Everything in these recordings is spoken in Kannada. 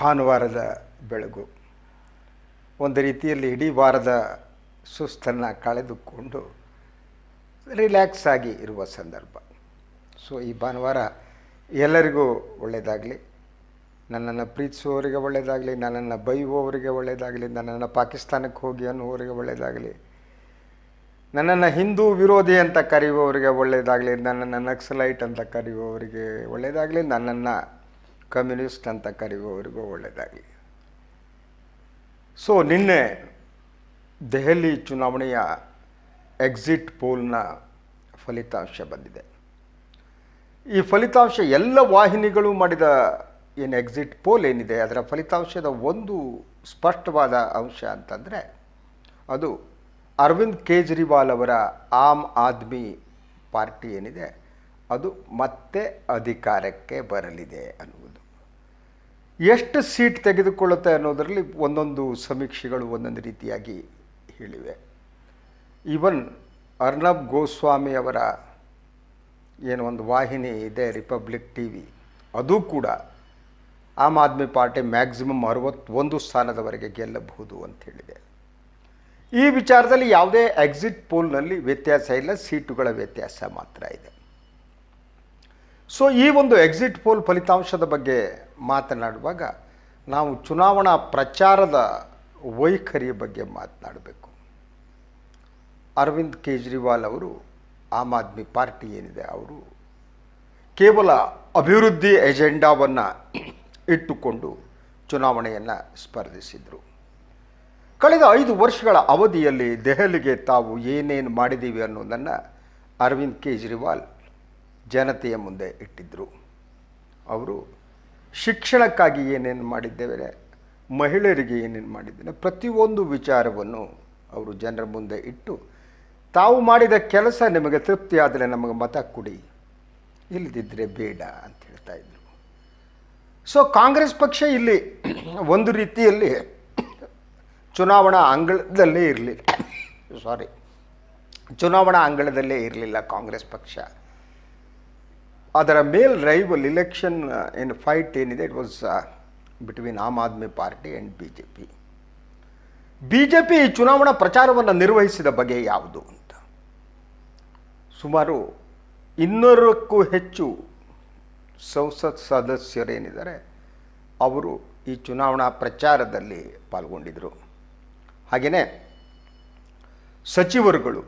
ಭಾನುವಾರದ ಬೆಳಗು. ಒಂದು ರೀತಿಯಲ್ಲಿ ಇಡೀ ವಾರದ ಸುಸ್ತನ್ನು ಕಳೆದುಕೊಂಡು ರಿಲ್ಯಾಕ್ಸ್ ಆಗಿ ಇರುವ ಸಂದರ್ಭ. ಸೊ ಈ ಭಾನುವಾರ ಎಲ್ಲರಿಗೂ ಒಳ್ಳೆಯದಾಗಲಿ ನನ್ನನ್ನು ಪ್ರೀತಿಸುವವರಿಗೆ ಒಳ್ಳೆಯದಾಗಲಿ ನನ್ನನ್ನು ಬೈಯುವವರಿಗೆ ಒಳ್ಳೆಯದಾಗಲಿ ನನ್ನನ್ನು ಪಾಕಿಸ್ತಾನಕ್ಕೆ ಹೋಗಿ ಅನ್ನುವವರಿಗೆ ಒಳ್ಳೆಯದಾಗಲಿ ನನ್ನನ್ನು ಹಿಂದೂ ವಿರೋಧಿ ಅಂತ ಕರೆಯುವವರಿಗೆ ಒಳ್ಳೆಯದಾಗಲಿ ನನ್ನನ್ನು ನಕ್ಸಲೈಟ್ ಅಂತ ಕರೆಯುವವರಿಗೆ ಒಳ್ಳೆಯದಾಗಲಿ ನನ್ನನ್ನು ಕಮ್ಯುನಿಸ್ಟ್ ಅಂತ ಕರೆಯುವವರಿಗೂ ಒಳ್ಳೆಯದಾಗಲಿ. ಸೊ ನಿನ್ನೆ ದೆಹಲಿ ಚುನಾವಣೆಯ ಎಕ್ಸಿಟ್ ಪೋಲ್ನ ಫಲಿತಾಂಶ ಬಂದಿದೆ. ಈ ಫಲಿತಾಂಶ ಎಲ್ಲ ವಾಹಿನಿಗಳು ಮಾಡಿದ ಏನು ಎಕ್ಸಿಟ್ ಪೋಲ್ ಏನಿದೆ, ಅದರ ಫಲಿತಾಂಶದ ಒಂದು ಸ್ಪಷ್ಟವಾದ ಅಂಶ ಅಂತಂದರೆ, ಅದು ಅರವಿಂದ್ ಕೇಜ್ರಿವಾಲ್ ಅವರ ಆಮ್ ಆದ್ಮಿ ಪಾರ್ಟಿ ಏನಿದೆ, ಅದು ಮತ್ತೆ ಅಧಿಕಾರಕ್ಕೆ ಬರಲಿದೆ ಅನ್ನುವುದು. ಎಷ್ಟು ಸೀಟ್ ತೆಗೆದುಕೊಳ್ಳುತ್ತೆ ಅನ್ನೋದರಲ್ಲಿ ಒಂದೊಂದು ಸಮೀಕ್ಷೆಗಳು ಒಂದೊಂದು ರೀತಿಯಾಗಿ ಹೇಳಿವೆ. ಈವನ್ ಅರ್ನಬ್ ಗೋಸ್ವಾಮಿ ಅವರ ಏನು ಒಂದು ವಾಹಿನಿ ಇದೆ ರಿಪಬ್ಲಿಕ್ ಟಿ ವಿ ಅದು ಕೂಡ ಆಮ್ ಆದ್ಮಿ ಪಾರ್ಟಿ ಮ್ಯಾಕ್ಸಿಮಮ್ ಅರವತ್ತೊಂದು ಸ್ಥಾನದವರೆಗೆ ಗೆಲ್ಲಬಹುದು ಅಂತ ಹೇಳಿದೆ. ಈ ವಿಚಾರದಲ್ಲಿ ಯಾವುದೇ ಎಕ್ಸಿಟ್ ಪೋಲ್ನಲ್ಲಿ ವ್ಯತ್ಯಾಸ ಇಲ್ಲ, ಸೀಟುಗಳ ವ್ಯತ್ಯಾಸ ಮಾತ್ರ ಇದೆ. ಸೊ ಈ ಒಂದು ಎಕ್ಸಿಟ್ ಪೋಲ್ ಫಲಿತಾಂಶದ ಬಗ್ಗೆ ಮಾತನಾಡುವಾಗ ನಾವು ಚುನಾವಣಾ ಪ್ರಚಾರದ ವೈಖರಿಯ ಬಗ್ಗೆ ಮಾತನಾಡಬೇಕು. ಅರವಿಂದ್ ಕೇಜ್ರಿವಾಲ್ ಅವರು ಆಮ್ ಆದ್ಮಿ ಪಾರ್ಟಿ ಏನಿದೆ ಅವರು ಕೇವಲ ಅಭಿವೃದ್ಧಿ ಎಜೆಂಡಾವನ್ನು ಇಟ್ಟುಕೊಂಡು ಚುನಾವಣೆಯನ್ನು ಸ್ಪರ್ಧಿಸಿದರು. ಕಳೆದ ಐದು ವರ್ಷಗಳ ಅವಧಿಯಲ್ಲಿ ದೆಹಲಿಗೆ ತಾವು ಏನೇನು ಮಾಡಿದ್ದೀವಿ ಅನ್ನೋದನ್ನು ಅರವಿಂದ್ ಕೇಜ್ರಿವಾಲ್ ಜನತೆಯ ಮುಂದೆ ಇಟ್ಟಿದ್ದರು ಅವರು ಶಿಕ್ಷಣಕ್ಕಾಗಿ ಏನೇನು ಮಾಡಿದ್ದೇವೆ ಮಹಿಳೆಯರಿಗೆ ಏನೇನು ಮಾಡಿದ್ದೇನೆ ಪ್ರತಿಯೊಂದು ವಿಚಾರವನ್ನು ಅವರು ಜನರ ಮುಂದೆ ಇಟ್ಟು, ತಾವು ಮಾಡಿದ ಕೆಲಸ ನಿಮಗೆ ತೃಪ್ತಿ ಆದರೆ ನಮಗೆ ಮತ ಕೊಡಿ, ಇಲ್ಲದಿದ್ದರೆ ಬೇಡ ಅಂತ ಹೇಳ್ತಾ ಇದ್ರು. ಸೊ ಕಾಂಗ್ರೆಸ್ ಪಕ್ಷ ಇಲ್ಲಿ ಒಂದು ರೀತಿಯಲ್ಲಿ ಚುನಾವಣಾ ಅಂಗಳದಲ್ಲೇ ಇರಲಿಲ್ಲ ಸಾರಿ ಚುನಾವಣಾ ಅಂಗಳದಲ್ಲೇ ಇರಲಿಲ್ಲ ಕಾಂಗ್ರೆಸ್ ಪಕ್ಷ. ಅದರ ಮೇಲ್ ರೈವಲ್ ಇಲೆಕ್ಷನ್ ಏನು ಫೈಟ್ ಏನಿದೆ it was between Aam Aadmi Party and B J P B J P ಚುನಾವಣಾ ಪ್ರಚಾರವನ್ನು ನಿರ್ವಹಿಸಿದ ಬಗೆ ಯಾವುದು ಅಂತ? ಸುಮಾರು ಇನ್ನೂರಕ್ಕೂ ಹೆಚ್ಚು ಸಂಸತ್ ಸದಸ್ಯರೇನಿದ್ದಾರೆ, ಅವರು ಈ ಚುನಾವಣಾ ಪ್ರಚಾರದಲ್ಲಿ ಪಾಲ್ಗೊಂಡಿದ್ದರು ಹಾಗೆಯೇ ಸಚಿವರುಗಳು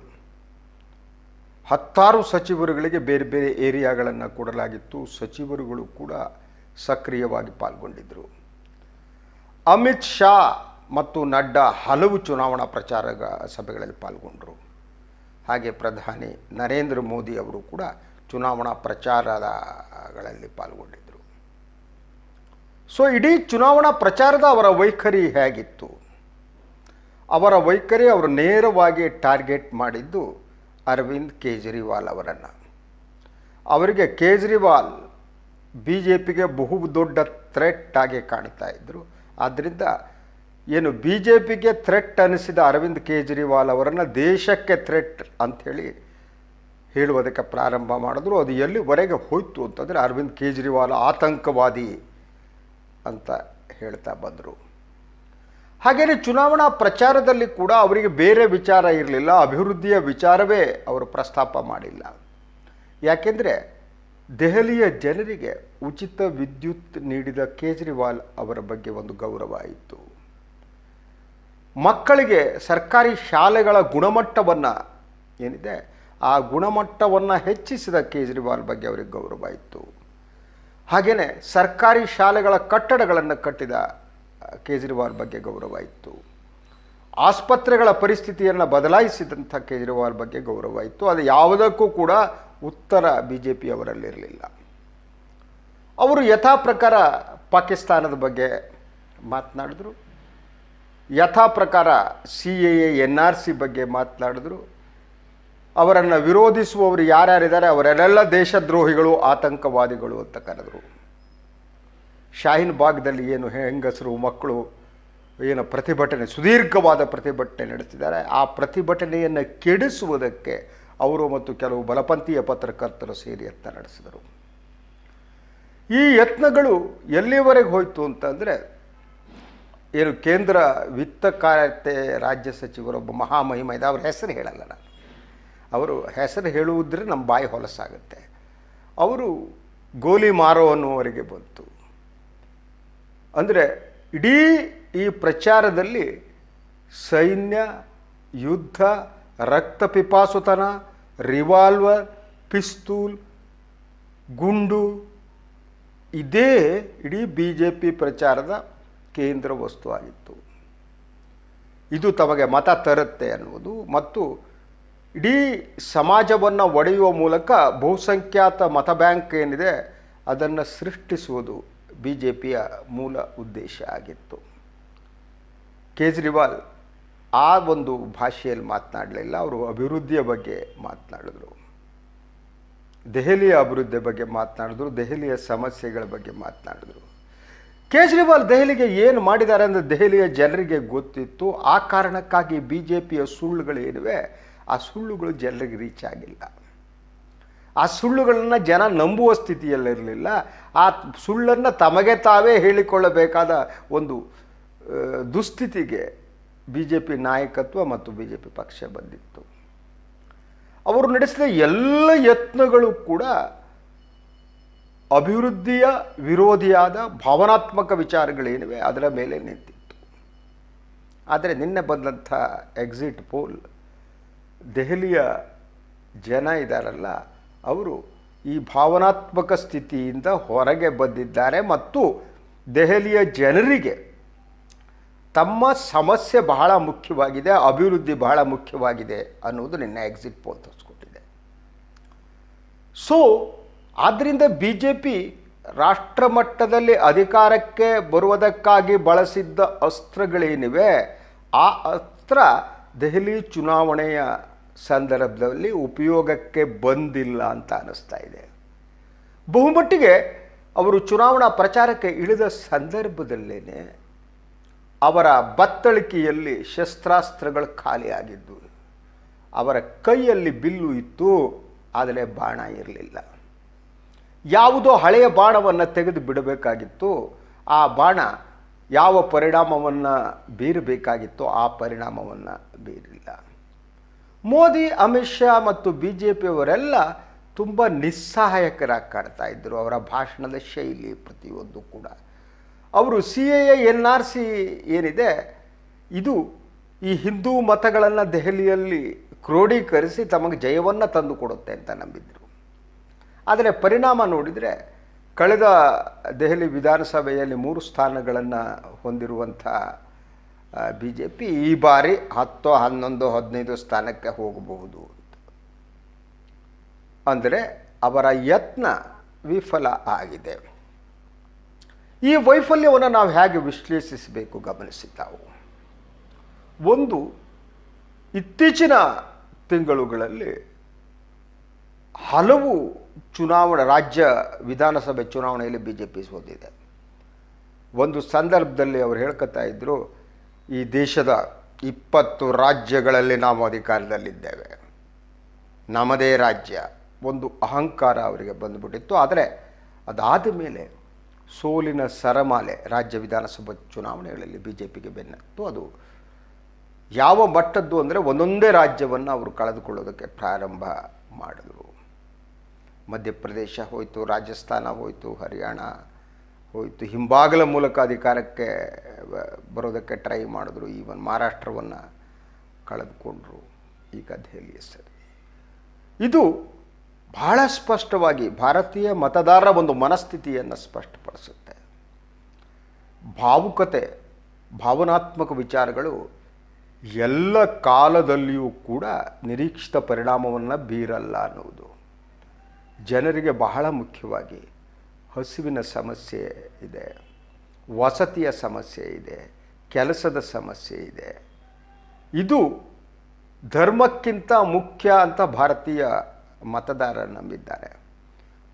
ಹತ್ತಾರು ಸಚಿವರುಗಳಿಗೆ ಬೇರೆ ಬೇರೆ ಏರಿಯಾಗಳನ್ನು ಕೊಡಲಾಗಿತ್ತು. ಸಚಿವರುಗಳು ಕೂಡ ಸಕ್ರಿಯವಾಗಿ ಪಾಲ್ಗೊಂಡಿದ್ದರು ಅಮಿತ್ ಶಾ ಮತ್ತು ನಡ್ಡಾ ಹಲವು ಚುನಾವಣಾ ಪ್ರಚಾರ ಸಭೆಗಳಲ್ಲಿ ಪಾಲ್ಗೊಂಡರು. ಹಾಗೆ ಪ್ರಧಾನಿ ನರೇಂದ್ರ ಮೋದಿ ಅವರು ಕೂಡ ಚುನಾವಣಾ ಪ್ರಚಾರಗಳಲ್ಲಿ ಪಾಲ್ಗೊಂಡಿದ್ದರು ಸೊ, ಇಡೀ ಚುನಾವಣಾ ಪ್ರಚಾರದ ಅವರ ವೈಖರಿ ಹೇಗಿತ್ತು? ಅವರ ವೈಖರಿ ಅವರು ನೇರವಾಗಿ ಟಾರ್ಗೆಟ್ ಮಾಡಿದ್ದು ಅರವಿಂದ್ ಕೇಜ್ರಿವಾಲ್ ಅವರನ್ನು. ಅವರಿಗೆ ಕೇಜ್ರಿವಾಲ್ ಬಿ ಜೆ ಪಿಗೆ ಬಹು ದೊಡ್ಡ ಥ್ರೆಟ್ ಆಗಿ ಕಾಣ್ತಾ ಇದ್ದರು ಆದ್ದರಿಂದ ಏನು ಬಿ ಜೆ ಪಿಗೆ ಥ್ರೆಟ್ ಅನಿಸಿದ ಅರವಿಂದ್ ಕೇಜ್ರಿವಾಲ್ ಅವರನ್ನು ದೇಶಕ್ಕೆ ಥ್ರೆಟ್ ಅಂಥೇಳಿ ಹೇಳುವುದಕ್ಕೆ ಪ್ರಾರಂಭ ಮಾಡಿದ್ರು. ಅದು ಎಲ್ಲಿವರೆಗೆ ಹೋಯಿತು ಅಂತಂದರೆ ಅರವಿಂದ್ ಕೇಜ್ರಿವಾಲ್ ಆತಂಕವಾದಿ ಅಂತ ಹೇಳ್ತಾ ಬಂದರು. ಹಾಗೆಯೇ ಚುನಾವಣಾ ಪ್ರಚಾರದಲ್ಲಿ ಕೂಡ ಅವರಿಗೆ ಬೇರೆ ವಿಚಾರ ಇರಲಿಲ್ಲ, ಅಭಿವೃದ್ಧಿಯ ವಿಚಾರವೇ ಅವರು ಪ್ರಸ್ತಾಪ ಮಾಡಿಲ್ಲ. ಯಾಕೆಂದರೆ ದೆಹಲಿಯ ಜನರಿಗೆ ಉಚಿತ ವಿದ್ಯುತ್ ನೀಡಿದ ಕೇಜ್ರಿವಾಲ್ ಅವರ ಬಗ್ಗೆ ಒಂದು ಗೌರವ ಇತ್ತು. ಮಕ್ಕಳಿಗೆ ಸರ್ಕಾರಿ ಶಾಲೆಗಳ ಗುಣಮಟ್ಟವನ್ನು ಏನಿದೆ, ಆ ಗುಣಮಟ್ಟವನ್ನು ಹೆಚ್ಚಿಸಿದ ಕೇಜ್ರಿವಾಲ್ ಬಗ್ಗೆ ಅವರಿಗೆ ಗೌರವ ಇತ್ತು. ಹಾಗೆಯೇ ಸರ್ಕಾರಿ ಶಾಲೆಗಳ ಕಟ್ಟಡಗಳನ್ನು ಕಟ್ಟಿದ ಕೇಜ್ರಿವಾಲ್ ಬಗ್ಗೆ ಗೌರವ ಇತ್ತು. ಆಸ್ಪತ್ರೆಗಳ ಪರಿಸ್ಥಿತಿಯನ್ನು ಬದಲಾಯಿಸಿದಂಥ ಕೇಜ್ರಿವಾಲ್ ಬಗ್ಗೆ ಗೌರವ ಇತ್ತು. ಅದು ಯಾವುದಕ್ಕೂ ಕೂಡ ಉತ್ತರ ಬಿ ಜೆ ಪಿಯವರಲ್ಲಿರಲಿಲ್ಲ ಅವರು ಯಥಾ ಪ್ರಕಾರ ಪಾಕಿಸ್ತಾನದ ಬಗ್ಗೆ ಮಾತನಾಡಿದ್ರು. ಯಥಾ ಪ್ರಕಾರ C A, N R C ಬಗ್ಗೆ ಮಾತನಾಡಿದ್ರು. ಅವರನ್ನು ವಿರೋಧಿಸುವವರು ಯಾರ್ಯಾರಿದ್ದಾರೆ ಅವರೆಲ್ಲ ದೇಶದ್ರೋಹಿಗಳು, ಆತಂಕವಾದಿಗಳು ಅಂತ ಕರೆದರು. ಶಾಹೀನ್ ಭಾಗದಲ್ಲಿ ಏನು ಹೆಂಗಸರು, ಮಕ್ಕಳು ಏನು ಪ್ರತಿಭಟನೆ, ಸುದೀರ್ಘವಾದ ಪ್ರತಿಭಟನೆ ನಡೆಸಿದ್ದಾರೆ. ಆ ಪ್ರತಿಭಟನೆಯನ್ನು ಕೆಡಿಸುವುದಕ್ಕೆ ಅವರು ಮತ್ತು ಕೆಲವು ಬಲಪಂಥೀಯ ಪತ್ರಕರ್ತರು ಸೇರಿ ಯತ್ನ ನಡೆಸಿದರು. ಈ ಯತ್ನಗಳು ಎಲ್ಲಿವರೆಗೆ ಹೋಯಿತು ಅಂತಂದರೆ, ಏನು ಕೇಂದ್ರ ವಿತ್ತ ಕಾರ್ಯತೆ ರಾಜ್ಯ ಸಚಿವರೊಬ್ಬ ಮಹಾಮಹಿಮ ಇದೆ ಅವ್ರ ಹೆಸರು ಹೇಳಲ್ಲ ನಾನು. ಅವರು ಹೆಸರು ಹೇಳುವುದ್ರೆ ನಮ್ಮ ಬಾಯಿ ಹೊಲಸಾಗುತ್ತೆ. ಅವರು ಗೋಲಿ ಮಾರೋ ಅನ್ನುವರೆಗೆ ಬಂತು. ಅಂದರೆ ಇಡೀ ಈ ಪ್ರಚಾರದಲ್ಲಿ ಸೈನ್ಯ, ಯುದ್ಧ, ರಕ್ತ ಪಿಪಾಸುತನ, ರಿವಾಲ್ವರ್, ಪಿಸ್ತೂಲ್, ಗುಂಡು, ಇದೇ ಇಡೀ ಬಿ ಜೆ ಪಿ ಪ್ರಚಾರದ ಕೇಂದ್ರ ವಸ್ತು ಆಗಿತ್ತು ಇದು ತಮಗೆ ಮತ ತರುತ್ತೆ ಅನ್ನುವುದು ಮತ್ತು ಇಡೀ ಸಮಾಜವನ್ನು ಒಡೆಯುವ ಮೂಲಕ ಬಹುಸಂಖ್ಯಾತ ಮತ ಬ್ಯಾಂಕ್ ಏನಿದೆ ಅದನ್ನು ಸೃಷ್ಟಿಸುವುದು. ಬಿ ಜೆ ಪಿಯ ಮೂಲ ಉದ್ದೇಶ ಆಗಿತ್ತು. ಕೇಜ್ರಿವಾಲ್ ಆ ಒಂದು ಭಾಷೆಯಲ್ಲಿ ಮಾತನಾಡಲಿಲ್ಲ, ಅವರು ಅಭಿವೃದ್ಧಿಯ ಬಗ್ಗೆ ಮಾತನಾಡಿದ್ರು. ದೆಹಲಿಯ ಅಭಿವೃದ್ಧಿಯ ಬಗ್ಗೆ ಮಾತನಾಡಿದ್ರು, ದೆಹಲಿಯ ಸಮಸ್ಯೆಗಳ ಬಗ್ಗೆ ಮಾತನಾಡಿದ್ರು. ಕೇಜ್ರಿವಾಲ್ ದೆಹಲಿಗೆ ಏನು ಮಾಡಿದ್ದಾರೆ ಅಂದರೆ ದೆಹಲಿಯ ಜನರಿಗೆ ಗೊತ್ತಿತ್ತು, ಆ ಕಾರಣಕ್ಕಾಗಿ ಬಿ ಜೆ ಪಿಯ ಸುಳ್ಳುಗಳೇನಿವೆ, ಆ ಸುಳ್ಳುಗಳು ಜನರಿಗೆ ರೀಚ್ ಆಗಿಲ್ಲ. ಆ ಸುಳ್ಳುಗಳನ್ನು ಜನ ನಂಬುವ ಸ್ಥಿತಿಯಲ್ಲಿರಲಿಲ್ಲ. ಆ ಸುಳ್ಳನ್ನು ತಮಗೆ ತಾವೇ ಹೇಳಿಕೊಳ್ಳಬೇಕಾದ ಒಂದು ದುಸ್ಥಿತಿಗೆ ಬಿ ಜೆ ಪಿ ನಾಯಕತ್ವ ಮತ್ತು ಬಿ ಜೆ ಪಿ ಪಕ್ಷ ಬಂದಿತ್ತು. ಅವರು ನಡೆಸಿದ ಎಲ್ಲ ಯತ್ನಗಳು ಕೂಡ ಅಭಿವೃದ್ಧಿಯ ವಿರೋಧಿಯಾದ ಭಾವನಾತ್ಮಕ ವಿಚಾರಗಳೇನಿವೆ, ಅದರ ಮೇಲೆ ನಿಂತಿತ್ತು. ಆದರೆ ನಿನ್ನೆ ಬಂದಂಥ ಎಕ್ಸಿಟ್ ಪೋಲ್ ದೆಹಲಿಯ ಜನ ಇದ್ದಾರಲ್ಲ ಅವರು ಈ ಭಾವನಾತ್ಮಕ ಸ್ಥಿತಿಯಿಂದ ಹೊರಗೆ ಬಂದಿದ್ದಾರೆ ಮತ್ತು ದೆಹಲಿಯ ಜನರಿಗೆ ತಮ್ಮ ಸಮಸ್ಯೆ ಬಹಳ ಮುಖ್ಯವಾಗಿದೆ, ಅಭಿವೃದ್ಧಿ ಬಹಳ ಮುಖ್ಯವಾಗಿದೆ ಅನ್ನೋದು ನಿನ್ನ ಎಕ್ಸಿಟ್ ಪೋಲ್ ತೋರಿಸ್ಕೊಟ್ಟಿದೆ. ಸೊ ಆದ್ದರಿಂದ ಬಿ ಜೆ ಪಿ ರಾಷ್ಟ್ರ ಮಟ್ಟದಲ್ಲಿ ಅಧಿಕಾರಕ್ಕೆ ಬರುವುದಕ್ಕಾಗಿ ಬಳಸಿದ್ದ ಅಸ್ತ್ರಗಳೇನಿವೆ, ಆ ಅಸ್ತ್ರ ದೆಹಲಿ ಚುನಾವಣೆಯ ಸಂದರ್ಭದಲ್ಲಿ ಉಪಯೋಗಕ್ಕೆ ಬಂದಿಲ್ಲ ಅಂತ ಅನ್ನಿಸ್ತಾ ಇದೆ. ಬಹುಮಟ್ಟಿಗೆ ಅವರು ಚುನಾವಣಾ ಪ್ರಚಾರಕ್ಕೆ ಇಳಿದ ಸಂದರ್ಭದಲ್ಲೇ ಅವರ ಬತ್ತಳಿಕೆಯಲ್ಲಿ ಶಸ್ತ್ರಾಸ್ತ್ರಗಳು ಖಾಲಿಯಾಗಿದ್ದು, ಅವರ ಕೈಯಲ್ಲಿ ಬಿಲ್ಲು ಇತ್ತು, ಆದರೆ ಬಾಣ ಇರಲಿಲ್ಲ. ಯಾವುದೋ ಹಳೆಯ ಬಾಣವನ್ನು ತೆಗೆದು ಬಿಡಬೇಕಾಗಿತ್ತು. ಆ ಬಾಣ ಯಾವ ಪರಿಣಾಮವನ್ನು ಬೀರಬೇಕಾಗಿತ್ತೋ ಆ ಪರಿಣಾಮವನ್ನು ಬೀರಿಲ್ಲ. ಮೋದಿ, ಅಮಿತ್ ಶಾ ಮತ್ತು ಬಿ ಜೆ ಪಿಯವರೆಲ್ಲ ತುಂಬ ನಿಸ್ಸಹಾಯಕರಾಗಿ ಕಾಣ್ತಾ ಇದ್ದರು ಅವರ ಭಾಷಣದ ಶೈಲಿ ಪ್ರತಿಯೊಂದು ಕೂಡ. ಅವರು C A N R C ಏನಿದೆ, ಇದು ಈ ಹಿಂದೂ ಮತಗಳನ್ನು ದೆಹಲಿಯಲ್ಲಿ ಕ್ರೋಢೀಕರಿಸಿ ತಮಗೆ ಜಯವನ್ನು ತಂದು ಕೊಡುತ್ತೆ ಅಂತ ನಂಬಿದ್ರು. ಆದರೆ ಪರಿಣಾಮ ನೋಡಿದರೆ ಕಳೆದ ದೆಹಲಿ ವಿಧಾನಸಭೆಯಲ್ಲಿ ಮೂರು ಸ್ಥಾನಗಳನ್ನು ಹೊಂದಿರುವಂಥ ಬಿ ಜೆ ಪಿ ಈ ಬಾರಿ ಹತ್ತು ಹನ್ನೊಂದು ಹದಿನೈದು ಸ್ಥಾನಕ್ಕೆ ಹೋಗಬಹುದು ಅಂತ. ಅಂದರೆ ಅವರ ಯತ್ನ ವಿಫಲ ಆಗಿದೆ. ಈ ವೈಫಲ್ಯವನ್ನು ನಾವು ಹೇಗೆ ವಿಶ್ಲೇಷಿಸಬೇಕು ಗಮನಿಸಿದ್ದಾವು ಒಂದು, ಇತ್ತೀಚಿನ ತಿಂಗಳುಗಳಲ್ಲಿ ಹಲವು ಚುನಾವಣೆ, ರಾಜ್ಯ ವಿಧಾನಸಭೆ ಚುನಾವಣೆಯಲ್ಲಿ ಬಿ ಜೆ ಪಿ ಸೋತಿದೆ. ಒಂದು ಸಂದರ್ಭದಲ್ಲಿ ಅವರು ಹೇಳ್ಕೊತಾ ಇದ್ದರು ಈ ದೇಶದ ಇಪ್ಪತ್ತು ರಾಜ್ಯಗಳಲ್ಲಿ ನಾವು ಅಧಿಕಾರದಲ್ಲಿದ್ದೇವೆ. ನಮ್ಮದೇ ರಾಜ್ಯ, ಒಂದು ಅಹಂಕಾರ ಅವರಿಗೆ ಬಂದುಬಿಟ್ಟಿತ್ತು. ಆದರೆ ಅದಾದ ಮೇಲೆ ಸೋಲಿನ ಸರಮಾಲೆ ರಾಜ್ಯ ವಿಧಾನಸಭಾ ಚುನಾವಣೆಗಳಲ್ಲಿ ಬಿ ಜೆ ಪಿಗೆ ಬೆನ್ನತ್ತು. ಅದು ಯಾವ ಮಟ್ಟದ್ದು ಅಂದರೆ ಒಂದೊಂದೇ ರಾಜ್ಯವನ್ನು ಅವರು ಕಳೆದುಕೊಳ್ಳೋದಕ್ಕೆ ಪ್ರಾರಂಭ ಮಾಡಿದರು. ಮಧ್ಯಪ್ರದೇಶ ಹೋಯಿತು, ರಾಜಸ್ಥಾನ ಹೋಯಿತು, ಹರಿಯಾಣ ಹೋಯಿತು. ಹಿಂಬಾಗಲ ಮೂಲಕ ಅಧಿಕಾರಕ್ಕೆ ಬರೋದಕ್ಕೆ ಟ್ರೈ ಮಾಡಿದ್ರು. ಈವನ್ ಮಹಾರಾಷ್ಟ್ರವನ್ನು ಕಳೆದುಕೊಂಡ್ರು. ಈಗ ದೆಹಲಿಯ ಸರಿ. ಇದು ಬಹಳ ಸ್ಪಷ್ಟವಾಗಿ ಭಾರತೀಯ ಮತದಾರರ ಒಂದು ಮನಸ್ಥಿತಿಯನ್ನು ಸ್ಪಷ್ಟಪಡಿಸುತ್ತೆ. ಭಾವುಕತೆ, ಭಾವನಾತ್ಮಕ ವಿಚಾರಗಳು ಎಲ್ಲ ಕಾಲದಲ್ಲಿಯೂ ಕೂಡ ನಿರೀಕ್ಷಿತ ಪರಿಣಾಮವನ್ನು ಬೀರಲ್ಲ ಅನ್ನುವುದು ಜನರಿಗೆ ಬಹಳ ಮುಖ್ಯವಾಗಿ ಹಸಿವಿನ ಸಮಸ್ಯೆ ಇದೆ, ವಸತಿಯ ಸಮಸ್ಯೆ ಇದೆ, ಕೆಲಸದ ಸಮಸ್ಯೆ ಇದೆ. ಇದು ಧರ್ಮಕ್ಕಿಂತ ಮುಖ್ಯ ಅಂತ ಭಾರತೀಯ ಮತದಾರರು ನಂಬಿದ್ದಾರೆ.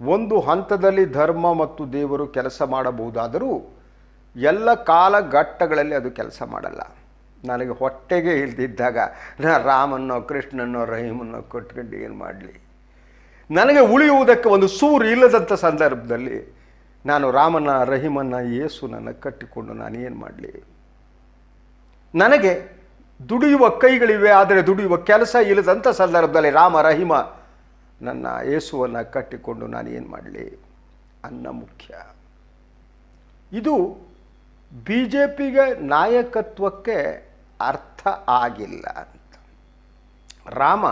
ಒಂದು ಹಂತದಲ್ಲಿ ಧರ್ಮ ಮತ್ತು ದೇವರು ಕೆಲಸ ಮಾಡಬಹುದಾದರೂ ಎಲ್ಲ ಕಾಲಘಟ್ಟಗಳಲ್ಲಿ ಅದು ಕೆಲಸ ಮಾಡಲ್ಲ. ನನಗೆ ಹೊಟ್ಟೆಗೆ ಇಲ್ದಿದ್ದಾಗ, ನಾ ರಾಮನ್ನೋ ಕೃಷ್ಣನೋ ರಹೀಮನ್ನೋ ಕೊಟ್ಕೊಂಡು ಏನು ಮಾಡಲಿ? ನನಗೆ ಉಳಿಯುವುದಕ್ಕೆ ಒಂದು ಸೂರು ಇಲ್ಲದಂಥ ಸಂದರ್ಭದಲ್ಲಿ ನಾನು ರಾಮನ ರಹಿಮನ್ನ ಯೇಸುನನ್ನು ಕಟ್ಟಿಕೊಂಡು ನಾನು ಏನು ಮಾಡಲಿ? ನನಗೆ ದುಡಿಯುವ ಕೈಗಳಿವೆ, ಆದರೆ ದುಡಿಯುವ ಕೆಲಸ ಇಲ್ಲದಂಥ ಸಂದರ್ಭದಲ್ಲಿ ರಾಮ, ರಹಿಮ ನನ್ನ ಯೇಸುವನ್ನು ಕಟ್ಟಿಕೊಂಡು ನಾನು ಏನು ಮಾಡಲಿ? ಅನ್ನ ಮುಖ್ಯ. ಇದು ಬಿ ಜೆ ಪಿಗೆ ನಾಯಕತ್ವಕ್ಕೆ ಅರ್ಥ ಆಗಿಲ್ಲ ಅಂತ. ರಾಮ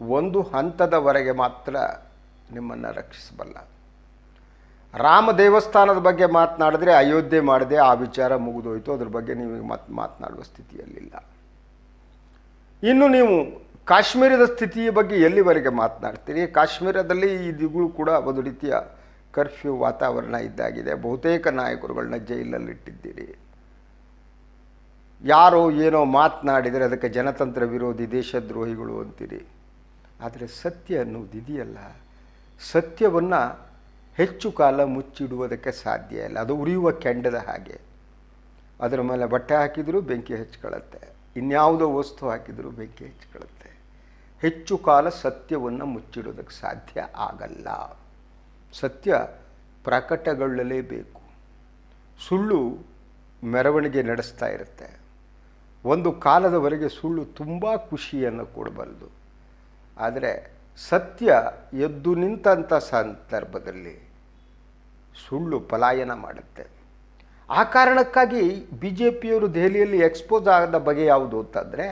ಒಂದು ಹಂತದವರೆಗೆ ಮಾತ್ರ ನಿಮ್ಮನ್ನು ರಕ್ಷಿಸಬಲ್ಲ. ರಾಮ ದೇವಸ್ಥಾನದ ಬಗ್ಗೆ ಮಾತನಾಡಿದ್ರೆ ಅಯೋಧ್ಯೆ ಮಾಡಿದೆ, ಆ ವಿಚಾರ ಮುಗಿದೋಯ್ತು. ಅದ್ರ ಬಗ್ಗೆ ನೀವು ಮತ್ತೆ ಮಾತನಾಡುವ ಸ್ಥಿತಿಯಲ್ಲಿಲ್ಲ. ಇನ್ನು ನೀವು ಕಾಶ್ಮೀರದ ಸ್ಥಿತಿಯ ಬಗ್ಗೆ ಎಲ್ಲಿವರೆಗೆ ಮಾತನಾಡ್ತೀರಿ? ಕಾಶ್ಮೀರದಲ್ಲಿ ಇದಿಗೂ ಕೂಡ ಒಂದು ರೀತಿಯ ಕರ್ಫ್ಯೂ ವಾತಾವರಣ ಇದ್ದಾಗಿದೆ. ಬಹುತೇಕ ನಾಯಕರುಗಳನ್ನ ಜೈಲಲ್ಲಿಟ್ಟಿದ್ದೀರಿ. ಯಾರೋ ಏನೋ ಮಾತನಾಡಿದರೆ ಅದಕ್ಕೆ ಜನತಂತ್ರ ವಿರೋಧಿ ದೇಶದ್ರೋಹಿಗಳು ಅಂತೀರಿ. ಆದರೆ ಸತ್ಯ ಅನ್ನುವುದು ಇದೆಯಲ್ಲ? ಸತ್ಯವನ್ನು ಹೆಚ್ಚು ಕಾಲ ಮುಚ್ಚಿಡುವುದಕ್ಕೆ ಸಾಧ್ಯ ಇಲ್ಲ. ಅದು ಉರಿಯುವ ಕೆಂಡದ ಹಾಗೆ. ಅದರ ಮೇಲೆ ಬಟ್ಟೆ ಹಾಕಿದರೂ ಬೆಂಕಿ ಹೆಚ್ಚಿಕೊಳ್ಳುತ್ತೆ ಇನ್ಯಾವುದೋ ವಸ್ತು ಹಾಕಿದರೂ ಬೆಂಕಿ ಹೆಚ್ಚಿಕೊಳ್ಳುತ್ತೆ ಹೆಚ್ಚು ಕಾಲ ಸತ್ಯವನ್ನು ಮುಚ್ಚಿಡೋದಕ್ಕೆ ಸಾಧ್ಯ ಆಗಲ್ಲ. ಸತ್ಯ ಪ್ರಕಟಗೊಳ್ಳಲೇಬೇಕು. ಸುಳ್ಳು ಮೆರವಣಿಗೆ ನಡೆಸ್ತಾ ಇರುತ್ತೆ. ಒಂದು ಕಾಲದವರೆಗೆ ಸುಳ್ಳು ತುಂಬ ಖುಷಿಯನ್ನು ಕೊಡಬಲ್ಲದು ಆದರೆ ಸತ್ಯ ಎದ್ದು ನಿಂತಹ ಸಂದರ್ಭದಲ್ಲಿ ಸುಳ್ಳು ಪಲಾಯನ ಮಾಡುತ್ತೆ. ಆ ಕಾರಣಕ್ಕಾಗಿ ಬಿ ಜೆ ಪಿಯವರು ದೆಹಲಿಯಲ್ಲಿ ಎಕ್ಸ್ಪೋಸ್ ಆದ ಬಗೆ ಯಾವುದು ಅಂತಂದರೆ,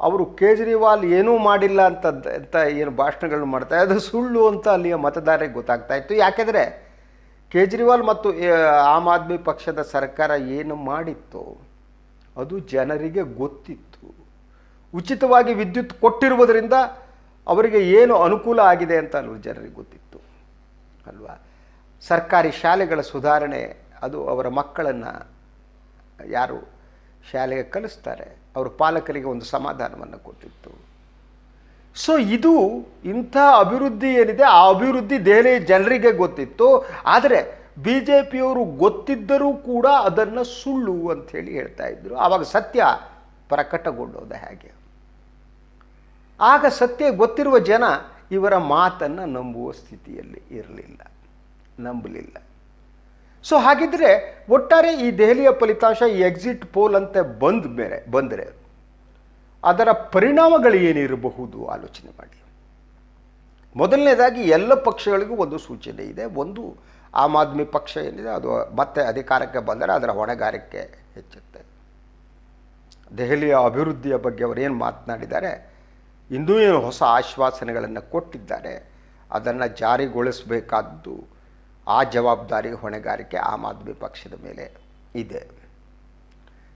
ಅವರು ಕೇಜ್ರಿವಾಲ್ ಏನೂ ಮಾಡಿಲ್ಲ ಅಂತ ಅಂತ ಏನು ಭಾಷಣಗಳನ್ನು ಮಾಡ್ತಾರೆ ಅದು ಸುಳ್ಳು ಅಂತ ಅಲ್ಲಿಯ ಮತದಾರರಿಗೆ ಗೊತ್ತಾಗ್ತಾ ಇತ್ತು. ಯಾಕೆಂದರೆ ಕೇಜ್ರಿವಾಲ್ ಮತ್ತು ಆಮ್ ಆದ್ಮಿ ಪಕ್ಷದ ಸರ್ಕಾರ ಏನು ಮಾಡಿತ್ತು ಅದು ಜನರಿಗೆ ಗೊತ್ತಿತ್ತು. ಉಚಿತವಾಗಿ ವಿದ್ಯುತ್ ಕೊಟ್ಟಿರುವುದರಿಂದ ಅವರಿಗೆ ಏನು ಅನುಕೂಲ ಆಗಿದೆ ಅಂತ ಅಲ್ವ ಜನರಿಗೆ ಗೊತ್ತಿತ್ತು, ಅಲ್ವಾ? ಸರ್ಕಾರಿ ಶಾಲೆಗಳ ಸುಧಾರಣೆ, ಅದು ಅವರ ಮಕ್ಕಳನ್ನು ಯಾರು ಶಾಲೆಗೆ ಕಲಿಸ್ತಾರೆ, ಅವರ ಪಾಲಕರಿಗೆ ಒಂದು ಸಮಾಧಾನವನ್ನು ಕೊಟ್ಟಿತ್ತು. ಸೊ ಇದು ಇಂಥ ಅಭಿವೃದ್ಧಿ ಏನಿದೆ, ಆ ಅಭಿವೃದ್ಧಿ ದೆಹಲಿ ಜನರಿಗೆ ಗೊತ್ತಿತ್ತು, ಆದರೆ ಬಿ ಜೆ ಪಿಯವರು ಗೊತ್ತಿದ್ದರೂ ಕೂಡ ಅದನ್ನು ಸುಳ್ಳು ಅಂಥೇಳಿ ಹೇಳ್ತಾ ಇದ್ದರು ಆವಾಗ ಸತ್ಯ ಪ್ರಕಟಗೊಂಡೋದ ಹಾಗೆ. ಆಗ ಸತ್ಯ ಗೊತ್ತಿರುವ ಜನ ಇವರ ಮಾತನ್ನು ನಂಬುವ ಸ್ಥಿತಿಯಲ್ಲಿ ಇರಲಿಲ್ಲ, ನಂಬಲಿಲ್ಲ. ಸೊ ಹಾಗಿದ್ರೆ ಒಟ್ಟಾರೆ ಈ ದೆಹಲಿಯ ಫಲಿತಾಂಶ, ಈ ಎಕ್ಸಿಟ್ ಪೋಲ್ ಅಂತ ಬಂದ ಮೇಲೆ, ಬಂದರೆ ಅದರ ಪರಿಣಾಮಗಳು ಏನಿರಬಹುದು ಆಲೋಚನೆ ಮಾಡಿ. ಮೊದಲನೇದಾಗಿ ಎಲ್ಲ ಪಕ್ಷಗಳಿಗೂ ಒಂದು ಸೂಚನೆ ಇದೆ. ಒಂದು ಆಮ್ ಆದ್ಮಿ ಪಕ್ಷ ಏನಿದೆ, ಅದು ಮತ್ತೆ ಅಧಿಕಾರಕ್ಕೆ ಬಂದರೆ ಅದರ ಹೊಣೆಗಾರಿಕೆ ಹೆಚ್ಚುತ್ತೆ. ದೆಹಲಿಯ ಅಭಿವೃದ್ಧಿಯ ಬಗ್ಗೆ ಅವರೇನು ಮಾತನಾಡಿದ್ದಾರೆ? ಇನ್ನೂ ಏನು ಹೊಸ ಆಶ್ವಾಸನೆಗಳನ್ನು ಕೊಟ್ಟಿದ್ದಾರೆ, ಅದನ್ನು ಜಾರಿಗೊಳಿಸಬೇಕಾದ್ದು ಆ ಜವಾಬ್ದಾರಿ ಹೊಣೆಗಾರಿಕೆ ಆಮ್ ಆದ್ಮಿ ಪಕ್ಷದ ಮೇಲೆ ಇದೆ.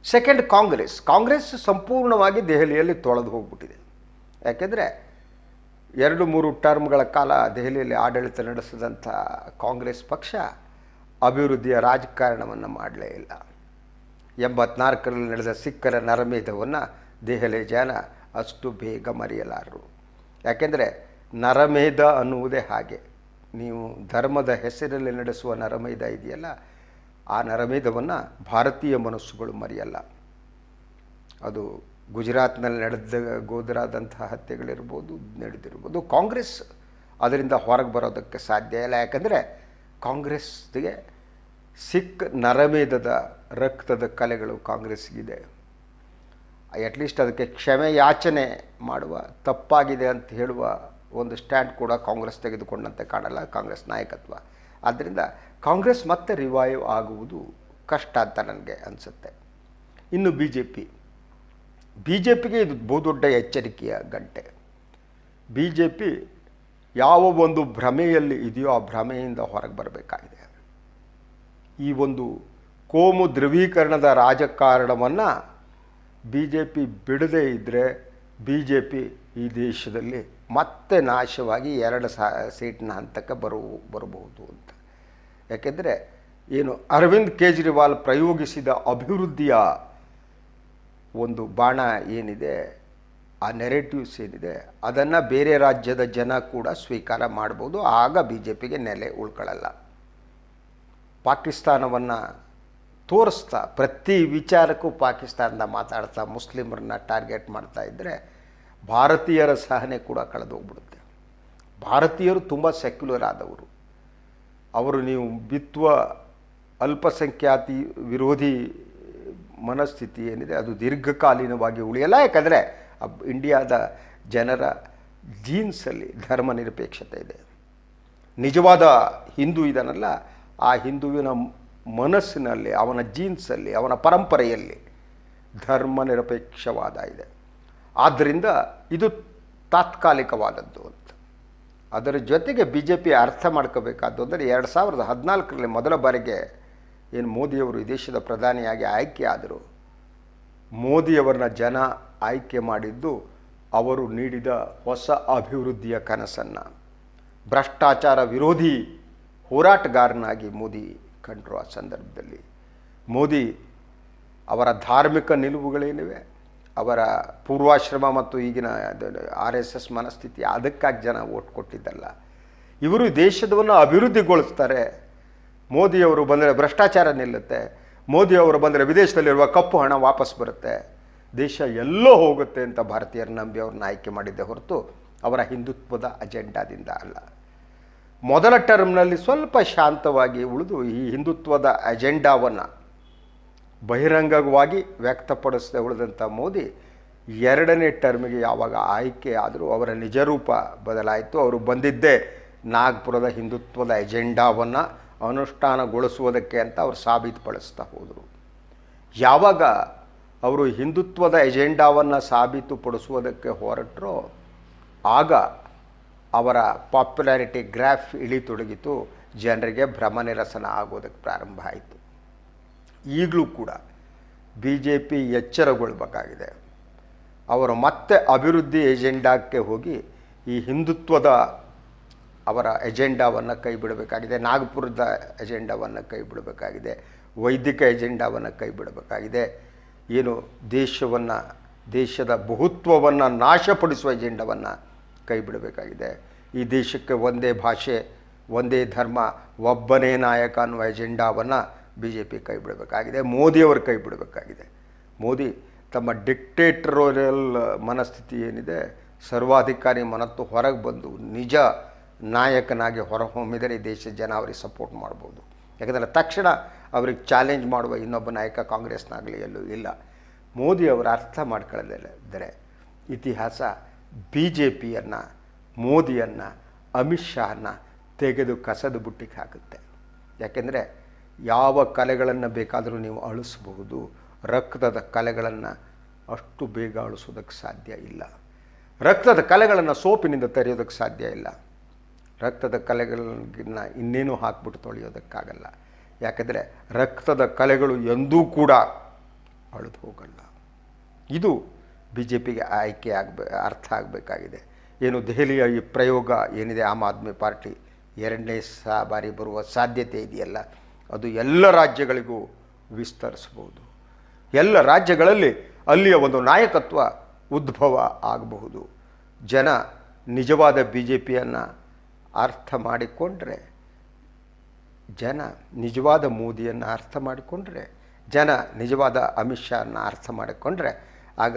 ಸೆಕೆಂಡ್ ಕಾಂಗ್ರೆಸ್ ಕಾಂಗ್ರೆಸ್ ಸಂಪೂರ್ಣವಾಗಿ ದೆಹಲಿಯಲ್ಲಿ ತೊಳೆದು ಹೋಗ್ಬಿಟ್ಟಿದೆ. ಯಾಕೆಂದರೆ ಎರಡು ಮೂರು ಟರ್ಮ್ಗಳ ಕಾಲ ದೆಹಲಿಯಲ್ಲಿ ಆಡಳಿತ ನಡೆಸಿದಂಥ ಕಾಂಗ್ರೆಸ್ ಪಕ್ಷ ಅಭಿವೃದ್ಧಿಯ ರಾಜಕಾರಣವನ್ನು ಮಾಡಲೇ ಇಲ್ಲ. ಎಂಬತ್ನಾಲ್ಕರಲ್ಲಿ ನಡೆದ ಸಿಖ್ಖರ ನರಮೇಧವನ್ನು ದೆಹಲಿ ಜನ ಅಷ್ಟು ಬೇಗ ಮರೆಯಲಾರರು. ಯಾಕೆಂದರೆ ನರಮೇಧ ಅನ್ನುವುದೇ ಹಾಗೆ. ನೀವು ಧರ್ಮದ ಹೆಸರಲ್ಲಿ ನಡೆಸುವ ನರಮೇಧ ಇದೆಯಲ್ಲ, ಆ ನರಮೇಧವನ್ನು ಭಾರತೀಯ ಮನಸ್ಸುಗಳು ಮರೆಯಲ್ಲ. ಅದು ಗುಜರಾತ್ನಲ್ಲಿ ನಡೆದ ಗೋದರಾದಂತಹ ಹತ್ಯೆಗಳಿರ್ಬೋದು, ನಡೆದಿರ್ಬೋದು, ಕಾಂಗ್ರೆಸ್ ಅದರಿಂದ ಹೊರಗೆ ಬರೋದಕ್ಕೆ ಸಾಧ್ಯ ಇಲ್ಲ. ಯಾಕಂದರೆ ಕಾಂಗ್ರೆಸ್ಗೆ ಸಿಖ್ ನರಮೇಧದ ರಕ್ತದ ಕಲೆಗಳು ಕಾಂಗ್ರೆಸ್ಗಿದೆ. ಅಟ್ಲೀಸ್ಟ್ ಅದಕ್ಕೆ ಕ್ಷಮೆ ಯಾಚನೆ ಮಾಡುವ, ತಪ್ಪಾಗಿದೆ ಅಂತ ಹೇಳುವ ಒಂದು ಸ್ಟ್ಯಾಂಡ್ ಕೂಡ ಕಾಂಗ್ರೆಸ್ ತೆಗೆದುಕೊಂಡಂತೆ ಕಾಣಲ್ಲ, ಕಾಂಗ್ರೆಸ್ ನಾಯಕತ್ವ. ಆದ್ದರಿಂದ ಕಾಂಗ್ರೆಸ್ ಮತ್ತೆ ರಿವೈವ್ ಆಗುವುದು ಕಷ್ಟ ಅಂತ ನನಗೆ ಅನಿಸುತ್ತೆ. ಇನ್ನು B J P B J ಪಿಗೆ ಇದು ಬಹುದೊಡ್ಡ ಎಚ್ಚರಿಕೆಯ ಗಂಟೆ. ಬಿ ಜೆ ಪಿ ಯಾವ ಒಂದು ಭ್ರಮೆಯಲ್ಲಿ ಇದೆಯೋ ಆ ಭ್ರಮೆಯಿಂದ ಹೊರಗೆ ಬರಬೇಕಾಗಿದೆ. ಈ ಒಂದು ಕೋಮು ಧ್ರುವೀಕರಣದ ರಾಜಕಾರಣವನ್ನು ಬಿ ಜೆ ಪಿ ಬಿಡದೇ ಇದ್ದರೆ ಬಿ ಜೆ ಪಿ ಈ ದೇಶದಲ್ಲಿ ಮತ್ತೆ ನಾಶವಾಗಿ ಎರಡು ಸಾ ಸೀಟಿನ ಹಂತಕ್ಕೆ ಬರು, ಬರಬಹುದು ಅಂತ. ಯಾಕೆಂದರೆ ಏನು ಅರವಿಂದ್ ಕೇಜ್ರಿವಾಲ್ ಪ್ರಯೋಗಿಸಿದ ಅಭಿವೃದ್ಧಿಯ ಒಂದು ಬಾಣ ಏನಿದೆ, ಆ ನೆರೆಟಿವ್ಸ್ ಏನಿದೆ, ಅದನ್ನು ಬೇರೆ ರಾಜ್ಯದ ಜನ ಕೂಡ ಸ್ವೀಕಾರ ಮಾಡ್ಬೋದು. ಆಗ ಬಿ ಜೆ ಪಿಗೆ ನೆಲೆ ಉಳ್ಕೊಳ್ಳಲ್ಲ. ಪಾಕಿಸ್ತಾನವನ್ನು ತೋರಿಸ್ತಾ, ಪ್ರತಿ ವಿಚಾರಕ್ಕೂ ಪಾಕಿಸ್ತಾನದ ಮಾತಾಡ್ತಾ, ಮುಸ್ಲಿಮರನ್ನ ಟಾರ್ಗೆಟ್ ಮಾಡ್ತಾ ಇದ್ದರೆ ಭಾರತೀಯರ ಸಹನೆ ಕೂಡ ಕಳೆದೋಗ್ಬಿಡುತ್ತೆ. ಭಾರತೀಯರು ತುಂಬ ಸೆಕ್ಯುಲರ್ ಆದವರು. ಅವರು ನೀವು ಬಿತ್ತುವ ಅಲ್ಪಸಂಖ್ಯಾತಿ ವಿರೋಧಿ ಮನಸ್ಥಿತಿ ಏನಿದೆ, ಅದು ದೀರ್ಘಕಾಲೀನವಾಗಿ ಉಳಿಯಲ್ಲ. ಯಾಕಂದರೆ ಇಂಡಿಯಾದ ಜನರ ಜೀನ್ಸಲ್ಲಿ ಧರ್ಮ ನಿರಪೇಕ್ಷತೆ ಇದೆ. ನಿಜವಾದ ಹಿಂದೂ ಇದನ್ನಲ್ಲ, ಆ ಹಿಂದುವಿನ ಮನಸ್ಸಿನಲ್ಲಿ, ಅವನ ಜೀನ್ಸಲ್ಲಿ, ಅವನ ಪರಂಪರೆಯಲ್ಲಿ ಧರ್ಮ ನಿರಪೇಕ್ಷವಾದ ಇದೆ. ಆದ್ದರಿಂದ ಇದು ತಾತ್ಕಾಲಿಕವಾದದ್ದು ಅಂತ. ಅದರ ಜೊತೆಗೆ ಬಿ ಜೆ ಪಿ ಅರ್ಥ ಮಾಡ್ಕೋಬೇಕಾದ್ದು ಅಂದರೆ ಎರಡು ಸಾವಿರದ ಹದಿನಾಲ್ಕರಲ್ಲಿ ಮೊದಲ ಬಾರಿಗೆ ಏನು ಮೋದಿಯವರು ಈ ದೇಶದ ಪ್ರಧಾನಿಯಾಗಿ ಆಯ್ಕೆ ಆದರು. ಮೋದಿಯವರನ್ನ ಜನ ಆಯ್ಕೆ ಮಾಡಿದ್ದು ಅವರು ನೀಡಿದ ಹೊಸ ಅಭಿವೃದ್ಧಿಯ ಕನಸನ್ನು. ಭ್ರಷ್ಟಾಚಾರ ವಿರೋಧಿ ಹೋರಾಟಗಾರನಾಗಿ ಮೋದಿ ಕಂಡರು ಆ ಸಂದರ್ಭದಲ್ಲಿ. ಮೋದಿ ಅವರ ಧಾರ್ಮಿಕ ನಿಲುವುಗಳೇನಿವೆ, ಅವರ ಪೂರ್ವಾಶ್ರಮ ಮತ್ತು ಈಗಿನ ಆರ್ ಎಸ್ ಎಸ್ ಮನಸ್ಥಿತಿ ಅದಕ್ಕಾಗಿ ಜನ ಓಟ್ ಕೊಟ್ಟಿದ್ದಲ್ಲ. ಇವರು ದೇಶದವನ್ನು ಅಭಿವೃದ್ಧಿಗೊಳಿಸ್ತಾರೆ. ಮೋದಿಯವರು ಬಂದರೆ ಭ್ರಷ್ಟಾಚಾರ ನಿಲ್ಲುತ್ತೆ. ಮೋದಿಯವರು ಬಂದರೆ ವಿದೇಶದಲ್ಲಿರುವ ಕಪ್ಪು ಹಣ ವಾಪಸ್ ಬರುತ್ತೆ. ದೇಶ ಎಲ್ಲೋ ಹೋಗುತ್ತೆ ಅಂತ ಭಾರತೀಯರು ನಂಬಿ ಅವ್ರನ್ನ ಆಯ್ಕೆ ಮಾಡಿದ್ದೆ ಹೊರತು ಅವರ ಹಿಂದುತ್ವದ ಅಜೆಂಡಾದಿಂದ ಅಲ್ಲ. ಮೊದಲ ಟರ್ಮ್ನಲ್ಲಿ ಸ್ವಲ್ಪ ಶಾಂತವಾಗಿ ಉಳಿದು ಈ ಹಿಂದುತ್ವದ ಅಜೆಂಡಾವನ್ನು ಬಹಿರಂಗವಾಗಿ ವ್ಯಕ್ತಪಡಿಸದೆ ಉಳಿದಂಥ ಮೋದಿ ಎರಡನೇ ಟರ್ಮಿಗೆ ಯಾವಾಗ ಆಯ್ಕೆ ಆದರೂ ಅವರ ನಿಜರೂಪ ಬದಲಾಯಿತು. ಅವರು ಬಂದಿದ್ದೇ ನಾಗ್ಪುರದ ಹಿಂದುತ್ವದ ಎಜೆಂಡಾವನ್ನು ಅನುಷ್ಠಾನಗೊಳಿಸುವುದಕ್ಕೆ ಅಂತ ಅವರು ಸಾಬೀತುಪಡಿಸ್ತಾ ಹೋದರು. ಯಾವಾಗ ಅವರು ಹಿಂದುತ್ವದ ಎಜೆಂಡಾವನ್ನು ಸಾಬೀತುಪಡಿಸುವುದಕ್ಕೆ ಹೊರಟರೋ ಆಗ ಅವರ ಪಾಪ್ಯುಲಾರಿಟಿ ಗ್ರಾಫ್ ಇಳಿತೊಡಗಿತು. ಜನರಿಗೆ ಭ್ರಮ ನಿರಸನ ಆಗೋದಕ್ಕೆ ಪ್ರಾರಂಭ ಆಯಿತು. ಈಗಲೂ ಕೂಡ ಬಿ ಜೆ ಪಿ ಎಚ್ಚರಗೊಳ್ಬೇಕಾಗಿದೆ. ಅವರು ಮತ್ತೆ ಅಭಿವೃದ್ಧಿ ಎಜೆಂಡಾಕ್ಕೆ ಹೋಗಿ ಈ ಹಿಂದುತ್ವದ ಅವರ ಎಜೆಂಡಾವನ್ನು ಕೈ ಬಿಡಬೇಕಾಗಿದೆ ನಾಗಪುರದ ಎಜೆಂಡಾವನ್ನು ಕೈ ಬಿಡಬೇಕಾಗಿದೆ ವೈದಿಕ ಎಜೆಂಡಾವನ್ನು ಕೈ ಬಿಡಬೇಕಾಗಿದೆ ಏನು ದೇಶವನ್ನು, ದೇಶದ ಬಹುತ್ವವನ್ನು ನಾಶಪಡಿಸುವ ಎಜೆಂಡಾವನ್ನು ಕೈ ಬಿಡಬೇಕಾಗಿದೆ ಈ ದೇಶಕ್ಕೆ ಒಂದೇ ಭಾಷೆ, ಒಂದೇ ಧರ್ಮ, ಒಬ್ಬನೇ ನಾಯಕ ಅನ್ನುವ ಎಜೆಂಡಾವನ್ನು ಬಿ ಜೆ ಪಿ ಕೈ ಬಿಡಬೇಕಾಗಿದೆ ಮೋದಿಯವರು ಕೈ ಬಿಡಬೇಕಾಗಿದೆ ಮೋದಿ ತಮ್ಮ ಡಿಕ್ಟೇಟರೋರಿಯಲ್ ಮನಸ್ಥಿತಿ ಏನಿದೆ, ಸರ್ವಾಧಿಕಾರಿ ಮನತ್ತು ಹೊರಗೆ ಬಂದು ನಿಜ ನಾಯಕನಾಗಿ ಹೊರಹೊಮ್ಮಿದರೆ ಈ ದೇಶದ ಜನ ಅವರಿಗೆ ಸಪೋರ್ಟ್ ಮಾಡ್ಬೋದು. ಯಾಕಂದರೆ ತಕ್ಷಣ ಅವ್ರಿಗೆ ಚಾಲೆಂಜ್ ಮಾಡುವ ಇನ್ನೊಬ್ಬ ನಾಯಕ ಕಾಂಗ್ರೆಸ್ನಾಗಲಿ ಎಲ್ಲೂ ಇಲ್ಲ. ಮೋದಿಯವರು ಅರ್ಥ ಮಾಡ್ಕೊಳ್ಳದಿದ್ದರೆ ಇತಿಹಾಸ ಬಿ ಜೆ ಪಿಯನ್ನು ಮೋದಿಯನ್ನು, ಅಮಿತ್ ಶಾನ ತೆಗೆದು ಕಸದ ಬುಟ್ಟಿಗೆ ಹಾಕುತ್ತೆ. ಯಾಕೆಂದರೆ ಯಾವ ಕಲೆಗಳನ್ನು ಬೇಕಾದರೂ ನೀವು ಅಳಿಸಬಹುದು, ರಕ್ತದ ಕಲೆಗಳನ್ನು ಅಷ್ಟು ಬೇಗ ಅಳಿಸೋದಕ್ಕೆ ಸಾಧ್ಯ ಇಲ್ಲ. ರಕ್ತದ ಕಲೆಗಳನ್ನು ಸೋಪಿನಿಂದ ತೆರೆಯೋದಕ್ಕೆ ಸಾಧ್ಯ ಇಲ್ಲ. ರಕ್ತದ ಕಲೆಗಳನ್ನ ಇನ್ನೇನು ಹಾಕ್ಬಿಟ್ಟು ತೊಳೆಯೋದಕ್ಕಾಗಲ್ಲ. ಯಾಕೆಂದರೆ ರಕ್ತದ ಕಲೆಗಳು ಎಂದೂ ಕೂಡ ಅಳಿದು ಹೋಗಲ್ಲ. ಇದು ಬಿ ಜೆ ಪಿಗೆ ಆಯ್ಕೆ ಆಗಬೇ, ಅರ್ಥ ಆಗಬೇಕಾಗಿದೆ. ಏನು ದೆಹಲಿಯ ಈ ಪ್ರಯೋಗ ಏನಿದೆ? ಆಮ್ ಆದ್ಮಿ ಪಾರ್ಟಿ ಎರಡನೇ ಸಹ ಬಾರಿ ಬರುವ ಸಾಧ್ಯತೆ ಇದೆಯಲ್ಲ? ಅದು ಎಲ್ಲ ರಾಜ್ಯಗಳಿಗೂ ವಿಸ್ತರಿಸ್ಬೋದು ಎಲ್ಲ ರಾಜ್ಯಗಳಲ್ಲಿ ಅಲ್ಲಿಯ ಒಂದು ನಾಯಕತ್ವ ಉದ್ಭವ ಆಗಬಹುದು. ಜನ ನಿಜವಾದ ಬಿ ಜೆ ಪಿಯನ್ನು ಅರ್ಥ ಮಾಡಿಕೊಂಡ್ರೆ, ಜನ ನಿಜವಾದ ಮೋದಿಯನ್ನು ಅರ್ಥ ಮಾಡಿಕೊಂಡ್ರೆ, ಜನ ನಿಜವಾದ ಅಮಿತ್ ಶಾನ ಅರ್ಥ ಮಾಡಿಕೊಂಡ್ರೆ ಆಗ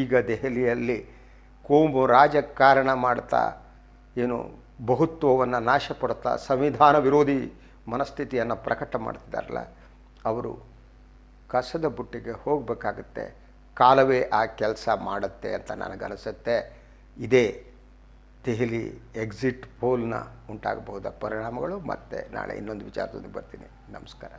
ಈಗ ದೆಹಲಿಯಲ್ಲಿ ಕೋಂಬು ರಾಜಕಾರಣ ಮಾಡ್ತಾ, ಏನು ಬಹುತ್ವವನ್ನು ನಾಶಪಡ್ತಾ ಸಂವಿಧಾನ ವಿರೋಧಿ ಮನಸ್ಥಿತಿಯನ್ನು ಪ್ರಕಟ ಮಾಡ್ತಿದ್ದಾರಲ್ಲ, ಅವರು ಕಸದ ಬುಟ್ಟಿಗೆ ಹೋಗಬೇಕಾಗುತ್ತೆ, ಕಾಲವೇ ಆ ಕೆಲಸ ಮಾಡುತ್ತೆ ಅಂತ ನನಗನಿಸುತ್ತೆ. ಇದೇ ದೆಹಲಿ ಎಕ್ಸಿಟ್ ಪೋಲ್ನ ಉಂಟಾಗಬಹುದ ಪರಿಣಾಮಗಳು. ಮತ್ತು ನಾಳೆ ಇನ್ನೊಂದು ವಿಚಾರದೊಂದಿಗೆ ಬರ್ತೀನಿ. ನಮಸ್ಕಾರ.